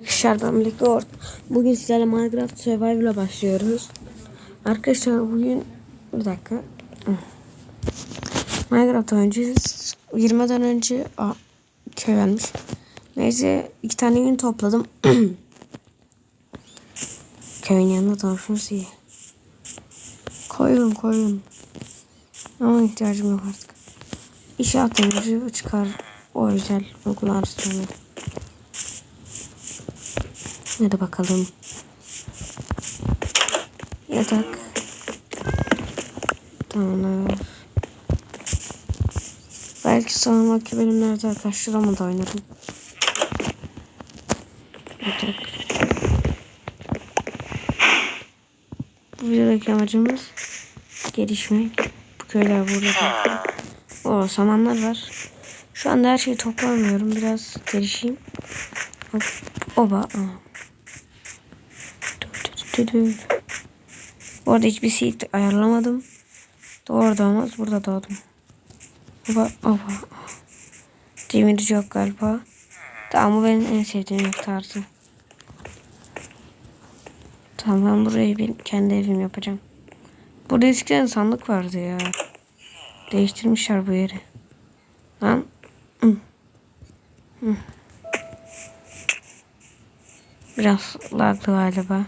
Arkadaşlar ben birlikte Bugün sizlerle Minecraft Survival'a başlıyoruz. Arkadaşlar bugün bir dakika. Minecraft oynayacağız. 20'den önce Aa, köy vermiş. Neyse iki tane gün topladım. Köyün yanında tanışmış iyi. Koyun koyun. Ama ihtiyacım yok artık. İnşaat temizliği çıkar. O özel uygular sonra. Hadi bakalım. Yatak. Tamamdır. Belki sonraki bölümlerde arkadaşlarımla da oynarım. Yatak. Bu videodaki amacımız gelişmek. Bu köyler burada. O samanlar var. Şu anda her şeyi toplamıyorum. Biraz gelişeyim. Hop. Oba. Aa. Tüdü. Bu arada hiçbir şey ayarlamadım. Doğru doğmaz. Burada doğdum. Oba. Oba. Demirci yok galiba. Tamam bu benim en sevdiğim ev tarzı. Tamam ben burayı bir kendi evim yapacağım. Burada eskiden sandık vardı ya. Değiştirmişler bu yeri. Lan. Hı. Hı. Biraz laglı galiba.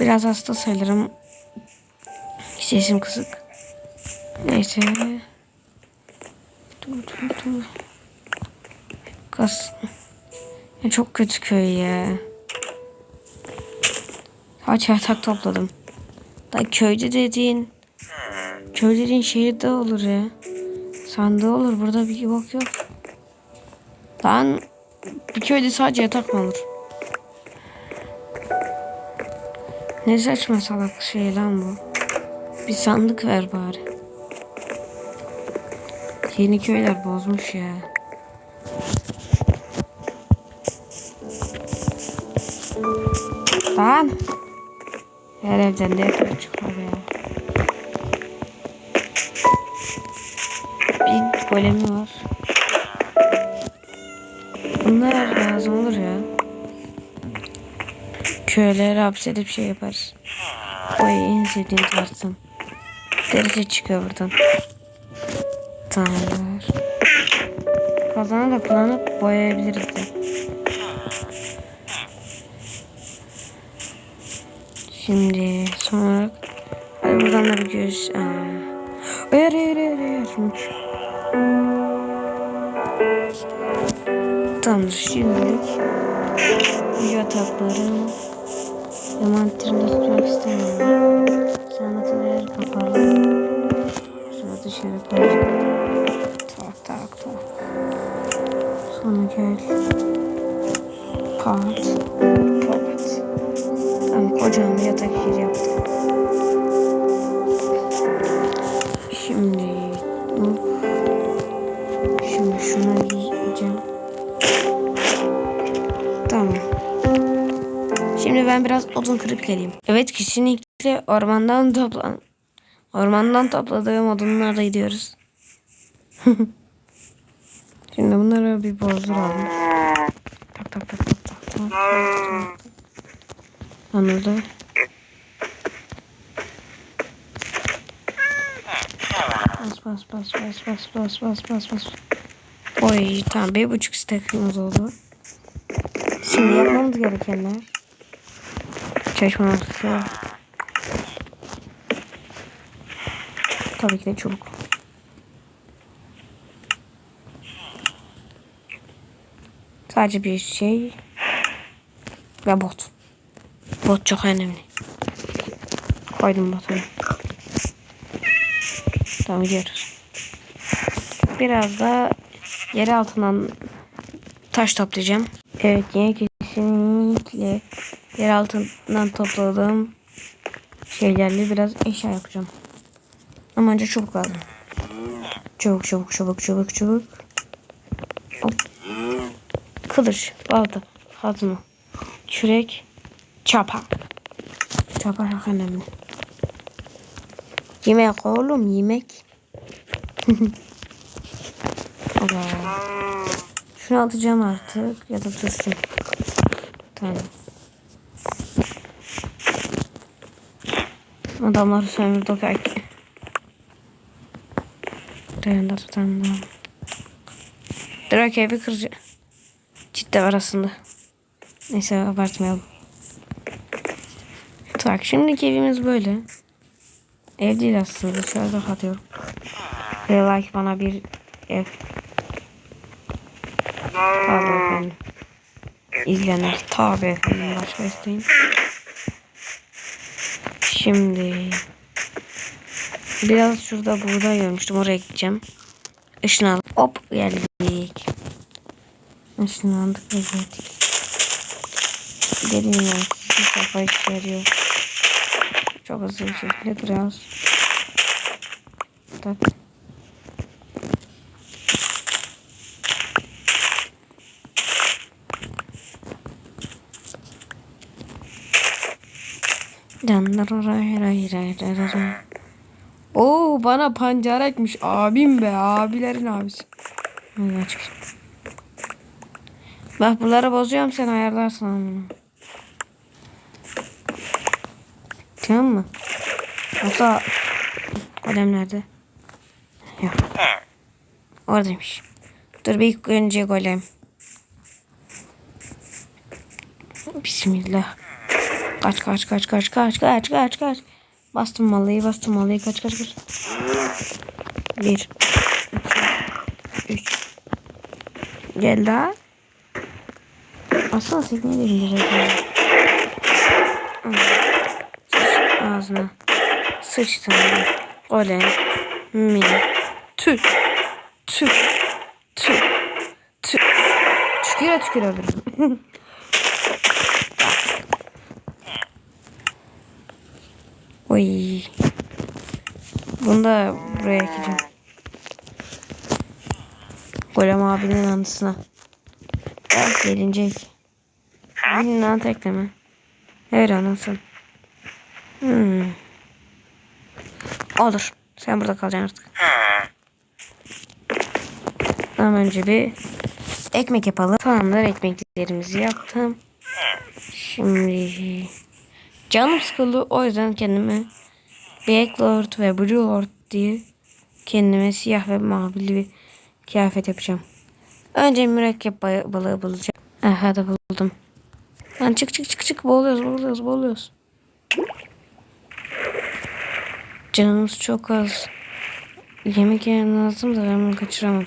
Biraz hasta sayılırım. Sesim kısık. Neyse. Dur dur dur. Kas. Ya çok kötü köy ya. Kaç yatak topladım. Da köyde dediğin köy dediğin şehirde olur ya. Sandığı olur. Burada bir bok yok. Lan bir köyde sadece yatak mı olur? Ne saçma salak şey lan bu. Bir sandık ver bari. Yeni köyler bozmuş ya. Lan. Her evden de yatak çıkıyor ya. Bir golemi var. Bunlar lazım olur ya. Köylere hapsedip şey yaparız. Oy en sevdiğim tarzım. Derece çıkıyor buradan. Tamamdır. Kazanı da kullanıp boyayabiliriz de. Şimdi son olarak hadi buradan da bir göz. Aa. Hayır hayır hayır. Tamamdır şimdilik yatakları envanterinde tutmak istemiyorum. Şimdi ben biraz odun kırıp geleyim. Evet kesinlikle ormandan toplan ormandan topladığım odunlarla gidiyoruz. Şimdi bunları bir bozduralım. Tak tak tak tak tak tak. Anladı. Bas bas bas bas bas bas bas bas bas. Oy tamam bir buçuk stekimiz oldu. Şimdi yapmamız gerekenler. Çalışma noktası. Tabii ki de çubuk. Sadece bir şey ve bot. Bot çok önemli. Koydum botunu. Tamam gidiyoruz. Biraz da yer altından taş toplayacağım. Evet yine kesinlikle yer altından topladığım şeylerle biraz eşya yapacağım. Ama önce çubuk lazım. Çubuk çubuk çubuk çubuk çubuk. Hop. Kılıç, balta, kazma, kürek, çapa. Çapa çok önemli. Yemek oğlum yemek. Şunu atacağım artık ya da dursun. Tamam. Adamları sömürdü belki. Dayandı tutandı. Direkt evi kırıcı. Ciddi var aslında. Neyse abartmayalım. Tak şimdiki evimiz böyle. Ev değil aslında. Dışarıda kalıyorum. Ve like bana bir ev. Tabii efendim. İzleyenler tabii efendim. Başka isteyin. Şimdi biraz şurada buğday görmüştüm. Oraya gideceğim. Işın al. Hop geldik. Işınlandık ve geldik. Dedim ya kafa işe yarıyor. Çok hızlı bir şekilde kırıyoruz. Tak. Oo bana pancar etmiş abim be abilerin abisi. Bak bunları bozuyorum sen ayarlarsın onu. Tamam mı? Yoksa kalem nerede? Yok. Oradaymış. Dur bir önce golem. Bismillah. Kaç kaç kaç kaç kaç kaç kaç kaç. Bastım malıyı bastım malıyı kaç kaç kaç. Bir. iki, Üç. Gel daha. De indireceğim. Sıç ağzına. Sıçtım. Golem. Mi. Tü. Tü. Tü. Tü. Tüküre tüküre öldürdüm. Oy. Bunu da buraya ekeceğim. Golem abinin anısına. Belki gelinecek. Abinin anı tekleme. Evet anasın. Hmm. Olur. Sen burada kalacaksın artık. Tamam önce bir ekmek yapalım. Tamamdır ekmeklerimizi yaptım. Şimdi canım sıkıldı o yüzden kendime Black Lord ve Blue Lord diye kendime siyah ve mavili bir kıyafet yapacağım. Önce mürekkep ba- balığı bulacağım. Aha da buldum. Lan çık çık çık çık boğuluyoruz boğuluyoruz boğuluyoruz. Canımız çok az. Yemek yemem lazım da ben bunu kaçıramam.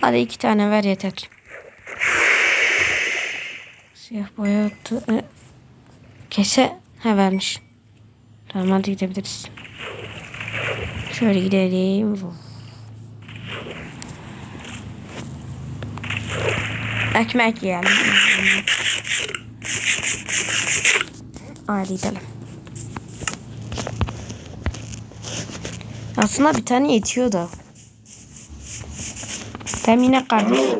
Hadi iki tane ver yeter. Siyah boya attı. E, kese ha vermiş. Tamam hadi gidebiliriz. Şöyle gidelim. Ekmek yiyelim. Hadi gidelim. Aslında bir tane yetiyor da. Tam yine kardeş.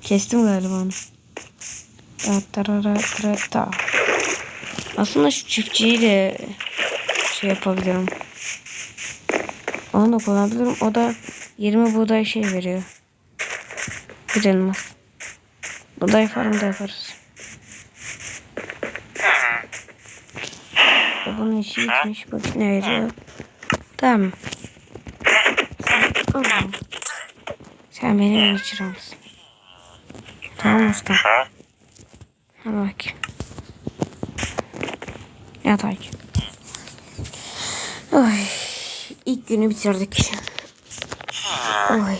Kestim galiba onu. Aslında şu çiftçiyi de şey yapabilirim. Onu da kullanabilirim. O da 20 buğday şey veriyor. Bir elmas. Buğday farmı da yaparız. Ya bunun işi bitmiş. Bak ne veriyor. Tamam. Tamam. Sen benim geçiramsın. Tamam usta. Hadi bakayım. Yat ay. Oy. İlk günü bitirdik. Oy.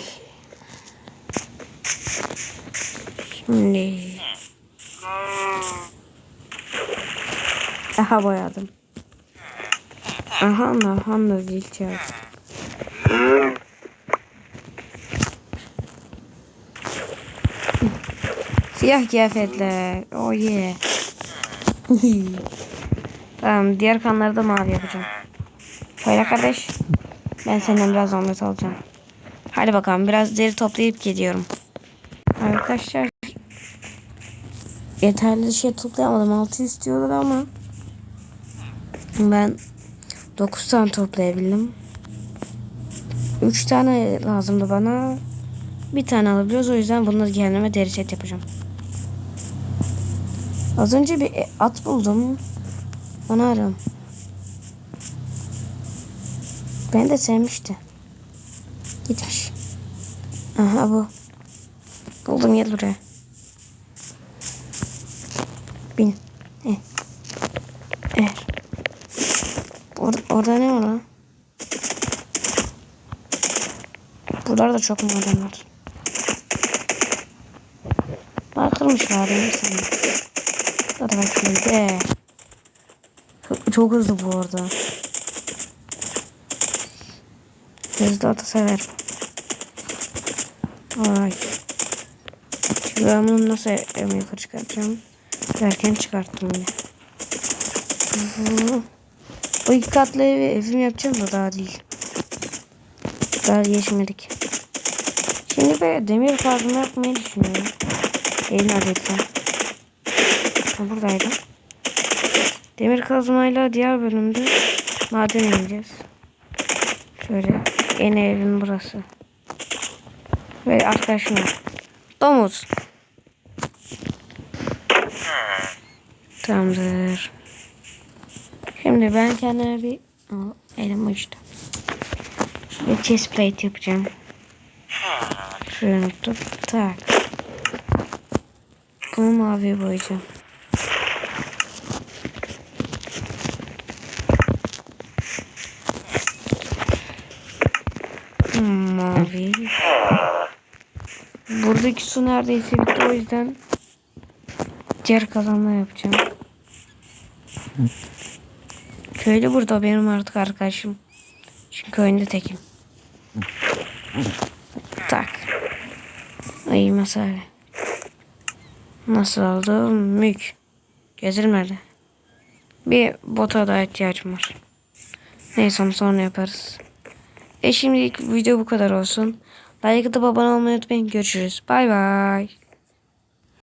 Şimdi. Aha boyadım. Aha aha da zil çaldı. Siyah kıyafetler. Oh yeah. tamam diğer kanları da mavi yapacağım. Şöyle kardeş. Ben senden biraz zahmet alacağım. Hadi bakalım biraz deri toplayıp gidiyorum. Arkadaşlar yeterli şey toplayamadım. 6 istiyorlar ama ben 9 tane toplayabildim. 3 tane lazımdı bana. bir tane alabiliyoruz. O yüzden bunu kendime deri set yapacağım. Az önce bir at buldum. Onu arıyorum. Ben de sevmişti. Gitmiş. Aha bu. Buldum gel buraya. Bin. Eh. Er. Or orada ne var lan? Buralarda çok maden var. Bakırmışlar benim sana. Bakayım de. Çok, çok hızlı bu arada. Hızlı atı sever. Ay. Şimdi ben bunu nasıl evime yukarı çıkartacağım? Derken çıkarttım yine. O iki katlı evi evim yapacağım da daha değil. Daha geçmedik. Şimdi böyle demir kazma yapmayı düşünüyorum. Ev neredeydi lan? Ha, buradaydı. Demir kazmayla diğer bölümde maden ineceğiz. Şöyle en evim burası. Ve arkadaşım. Domuz. Tamamdır. Şimdi ben kendime bir Aa, elim uçtu. Bir chest plate yapacağım. Şuraya unuttum. Tak. Bunu maviye boyayacağım. Hmm, mavi. Buradaki su neredeyse bitti o yüzden diğer kazanma yapacağım. Köylü burada benim artık arkadaşım. Çünkü oyunda tekim. Tak. Ay mesai. Nasıl oldu? Mük. Gezilmedi. Bir bota daha ihtiyacım var. Neyse onu sonra yaparız. E şimdilik video bu kadar olsun. Like atıp abone olmayı unutmayın. Görüşürüz. Bay bay.